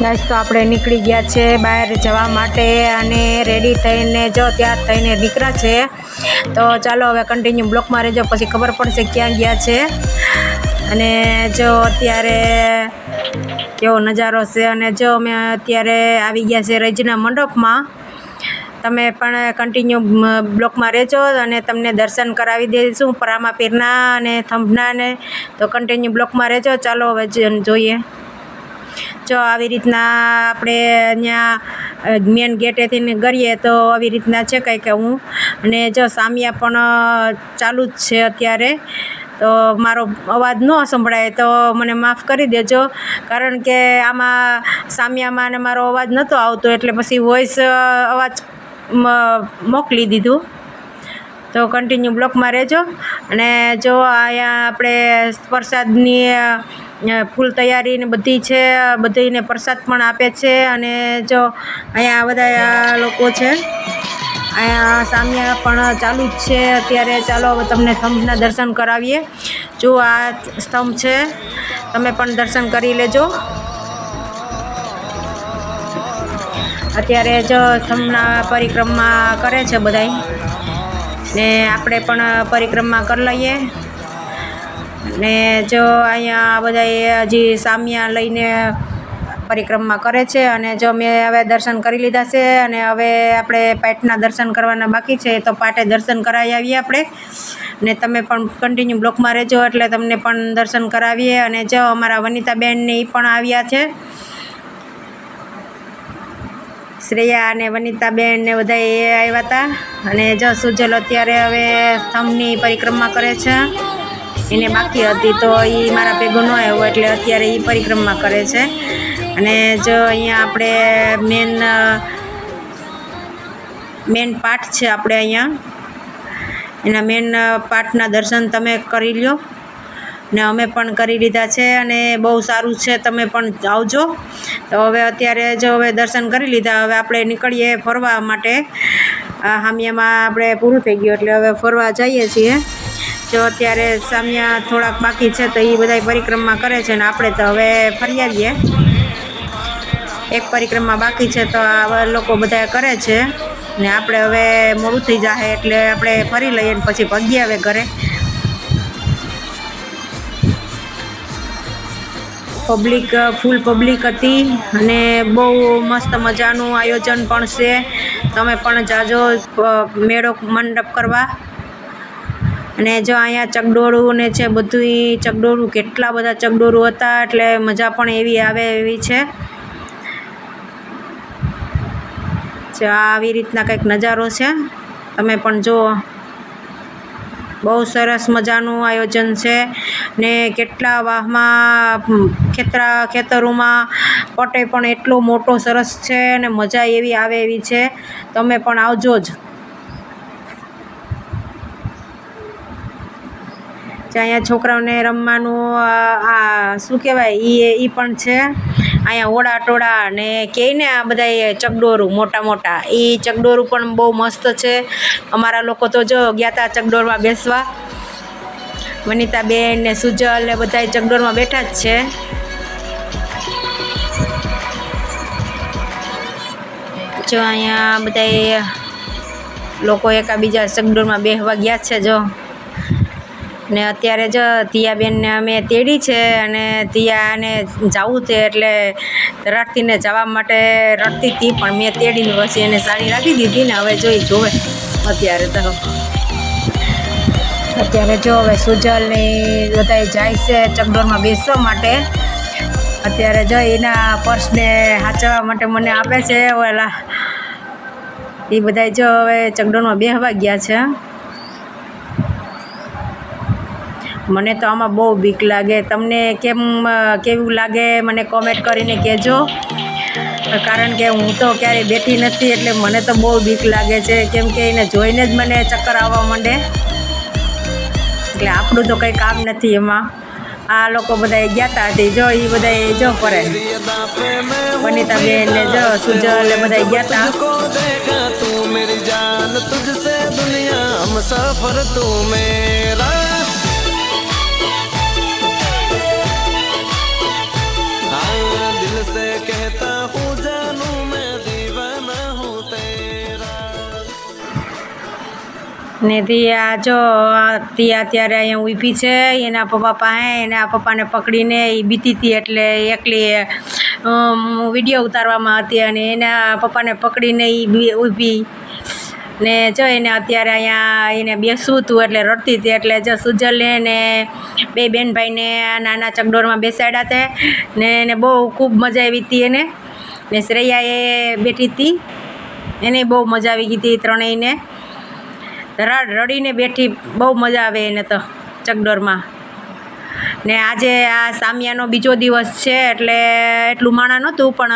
Guys તો આપણે નીકળી ગયા છે બહાર જવા માટે અને રેડી થઈને, જો તૈયાર થઈને નીકળ્યા છે, તો ચાલો હવે કન્ટિન્યુ બ્લોકમાં રહેજો, પછી ખબર પડશે ક્યાં ગયા છે. અને જો અત્યારે કેવો નજારો છે અને જો અમે અત્યારે આવી ગયા છે રજના મંડપમાં, તમે પણ કન્ટિન્યુ બ્લોકમાં રહેજો અને તમને દર્શન કરાવી દઈશું પરામા પીરના અને થંભનાને તો કન્ટિન્યુ બ્લોકમાં રહેજો. ચાલો હવે જોઈએ. જો આવી રીતના આપણે અહીંયા મેન ગેટેથી ને કરીએ તો આવી રીતના છે કંઈક હું. અને જો સામિયા પણ ચાલુ જ છે અત્યારે. તો મારો અવાજ ન સંભળાય તો મને માફ કરી દેજો. કારણ કે આમાં સામિયામાં ને મારો અવાજ નહોતો આવતો, એટલે પછી વોઇસ અવાજ મોકલી દીધું. તો કન્ટિન્યુ બ્લોકમાં રહેજો. અને જો અહીંયા આપણે પ્રસાદની ફૂલ તૈયારી ને બધી છે, બધીને પ્રસાદ પણ આપે છે અને જો અહીંયા બધા લોકો છે, અહીંયા સામિયા પણ ચાલુ જ છે. અત્યારે ચાલો તમને સ્તંભના દર્શન કરાવીએ. જો આ સ્તંભ છે, તમે પણ દર્શન કરી લેજો. અત્યારે જો સ્તંભના પરિક્રમા કરે છે બધાય. ને આપણે પણ પરિક્રમા કરી લઈએ. ને જો અહીંયા બધા હજી સામિયા લઈને પરિક્રમા કરે છે અને જો મેં હવે દર્શન કરી લીધા છે અને હવે આપણે પાઠના દર્શન કરવાના બાકી છે, તો પાટે દર્શન કરાવી આવીએ આપણે. ને તમે પણ કન્ટિન્યુ બ્લોકમાં રહેજો એટલે તમને પણ દર્શન કરાવીએ. અને જો અમારા વનિતાબેનને એ પણ આવ્યા છે. શ્રેયા અને વનિતાબેન ને બધા એ આવ્યા હતા. અને જો સુજલ અત્યારે હવે સ્તંભની પરિક્રમા કરે છે. એને બાકી હતી તો એ મારા ભેગો ન આવ્યો એટલે અત્યારે એ પરિક્રમા કરે છે. અને જો અહીંયા આપણે મેન મેન પાઠ છે આપણે અહીંયા. એના મેન પાઠના દર્શન તમે કરી લ્યો. ને અમે પણ કરી લીધા છે અને બહુ સારું છે તમે પણ આવજો. તો હવે અત્યારે જો હવે દર્શન કરી લીધા, હવે આપણે નીકળીએ ફરવા માટે. હામિયામાં આપણે પૂરું થઈ ગયું એટલે હવે ફરવા જઈએ છીએ. જો અત્યારે સામ્યા થોડાક બાકી છે તો એ બધા પરિક્રમા કરે છે ને આપણે તો હવે ફરી આવીએ. એક પરિક્રમા બાકી છે તો આવા લોકો બધા કરે છે ને આપણે હવે મોડું થઈ જાય એટલે આપણે ફરી લઈએ ને પછી પગી આવે ઘરે. પબ્લિક, ફૂલ પબ્લિક હતી અને બહુ મસ્ત મજાનું આયોજન પણ છે. તમે પણ જાજો મેળો મંડપ કરવા. અને જો અહીંયા ચકડોળું ને છે, બધુંય ચકડોળું, કેટલા બધા ચકડોળું હતા, એટલે મજા પણ એવી આવે એવી છે. જો આવી રીતના કંઈક નજારો છે. તમે પણ જુઓ. બહુ સરસ મજાનું આયોજન છે ને કેટલા વાહમાં, ખેતરા, ખેતરોમાં પટે પણ એટલો મોટો સરસ છે અને મજા એવી આવે એવી છે. તમે પણ આવજો જ. અહીંયા છોકરાઓને રમવાનું આ, શું કહેવાય એ એ પણ છે. અહીંયા ઓળા ટોળા ને કહે ને આ બધા ચકડોરું મોટા મોટા એ ચકડોરું પણ બહુ મસ્ત છે. અમારા લોકો તો જો ગયા હતા ચકડોરમાં બેસવા. વનિતાબેન ને સુજલ ને બધા ચકડોરમાં બેઠા જ છે. જો અહીંયા બધા લોકો એકાબીજા ચકડોરમાં બેસવા ગયા છે જો. ને અત્યારે જો તિયાબેનને અમે તેડી છે અને તિયાને જવું છે એટલે રડતીને જવા માટે રડતી હતી, પણ મેં તેડીને પછી એને સાડી રાખી દીધી ને હવે જોઈ જોવે અત્યારે તો. અત્યારે જો હવે સુજલની બધા જાય છે ચકડોરમાં બેસવા માટે. અત્યારે જો એના પર્સને સાચવવા માટે મને આપે છે ઓલા. એ બધાય જો હવે ચકડોરમાં બેસવા ગયા છે. મને તો આમાં બહુ બીક લાગે. તમને કેમ કેવું લાગે? મને કોમેન્ટ કરીને કહેજો. કારણ કે હું તો ક્યારેય બેઠી નથી એટલે મને તો બહુ બીક લાગે છે. કેમ કે એને જોઈને જ મને ચક્કર આવવા માંડે. એટલે આપણું તો કંઈ કામ નથી એમાં. આ લોકો બધા ગયા હતા તે જો એ બધા જો ફરે. વનિતા બેન ને જો, સુજલ એ બધા ગયા હતા તુજસે દુનિયા મુસાફર તું મેરા. ને દિયા, જો દિયા અત્યારે અહીંયા ઊભી છે, એના પપ્પા પાસે, એના પપ્પાને પકડીને એ બીતી હતી એટલે એકલી વીડિયો ઉતારવામાં હતી અને એના પપ્પાને પકડીને એ ઊભી. ને જો, એને અત્યારે અહીંયા એને બેસવું હતું એટલે રડતી હતી એટલે જો સુજલને ને બે બેન ભાઈને આ નાના ચકડોરમાં બેસાડ્યા હતા ને એને બહુ ખૂબ મજા આવી હતી એને. ને શ્રેયાએ બેઠી હતી એને બહુ મજા આવી ગઈ હતી ત્રણેયને. રડ, રડીને બેઠી બહુ મજા આવે એને તો ચકડોરમાં. ને આજે આ સામિયાનો બીજો દિવસ છે એટલે એટલું માણા નહોતું, પણ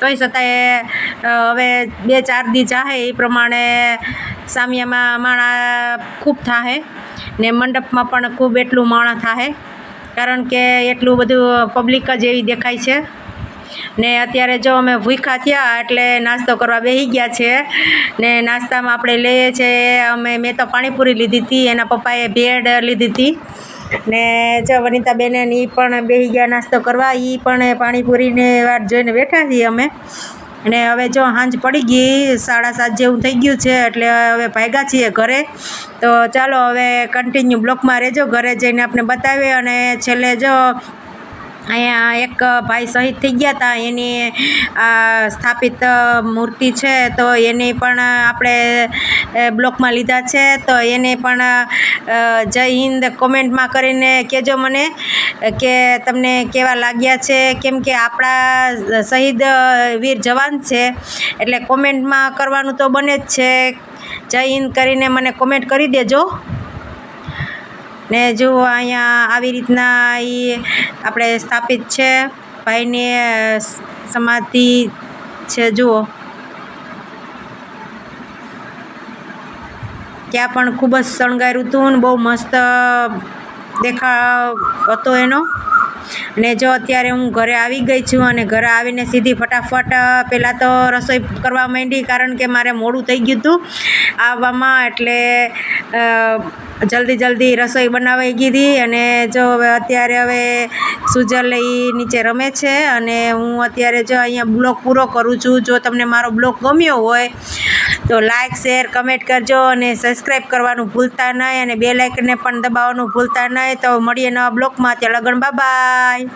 તોય છતાંય હવે બે ચાર દી ચાહે એ પ્રમાણે સામિયામાં માણા ખૂબ થાહે ને મંડપમાં પણ ખૂબ એટલું માણા થાહે. કારણ કે એટલું બધું પબ્લિક જ એવી દેખાય છે. ને અત્યારે જો અમે ભૂખા થયા એટલે નાસ્તો કરવા બેસી ગયા છે. ને નાસ્તામાં આપણે લઈએ છીએ અમે, મેં તો પાણીપુરી લીધી હતી, એના પપ્પાએ ભેળ લીધી હતી. ને જો વનિતા બેને એ પણ બેસી ગયા નાસ્તો કરવા એ પણ પાણીપુરીને વાત જોઈને બેઠા છીએ અમે. અને હવે જો સાંજ પડી ગઈ, સાડા સાત જેવું થઈ ગયું છે, એટલે હવે ભાગ્યા છીએ ઘરે. તો ચાલો હવે કન્ટિન્યુ બ્લોકમાં રહેજો, ઘરે જઈને આપણે બતાવીએ અને છેલ્લે જો અહીંયા એક ભાઈ શહીદ થઈ ગયા હતા. એની સ્થાપિત મૂર્તિ છે તો એની પણ આપણે બ્લોકમાં લીધા છે. તો એને પણ જય હિન્દ કોમેન્ટમાં કરીને કહેજો મને, કે તમને કેવા લાગ્યા છે. કેમ કે આપણા શહીદ વીર જવાન છે. એટલે કોમેન્ટમાં કરવાનું તો બને જ છે. જય હિન્દ કરીને મને કોમેન્ટ કરી દેજો. ને જુઓ અહીંયા આવી રીતના એ આપણે સ્થાપિત છે, ભાઈને સમાધિ છે, જુઓ. ત્યાં પણ ખૂબ જ શણગાર્યું હતું ને બહુ મસ્ત દેખાવ હતો એનો. અને જો અત્યારે હું ઘરે આવી ગઈ છું અને ઘરે આવીને સીધી ફટાફટ પહેલાં તો રસોઈ કરવા માંડી કારણ કે મારે મોડું થઈ ગયું હતું. આવવામાં એટલે જલ્દી જલ્દી રસોઈ બનાવાઈ ગીધી અને જો અત્યારે હવે સુજલ નીચે રમે છે અને હું અત્યારે જો અહીંયા બ્લોગ પૂરો કરું છું. જો તમને મારો બ્લોગ ગમ્યો હોય તો લાઇક શેર કમેન્ટ કરજો અને સબસ્ક્રાઈબ કરવાનું ભૂલતા નહીં અને બે લાઇકને પણ દબાવવાનું ભૂલતા નહીં. તો મળીએ નવા બ્લોગમાં ત્યાં લગન બાય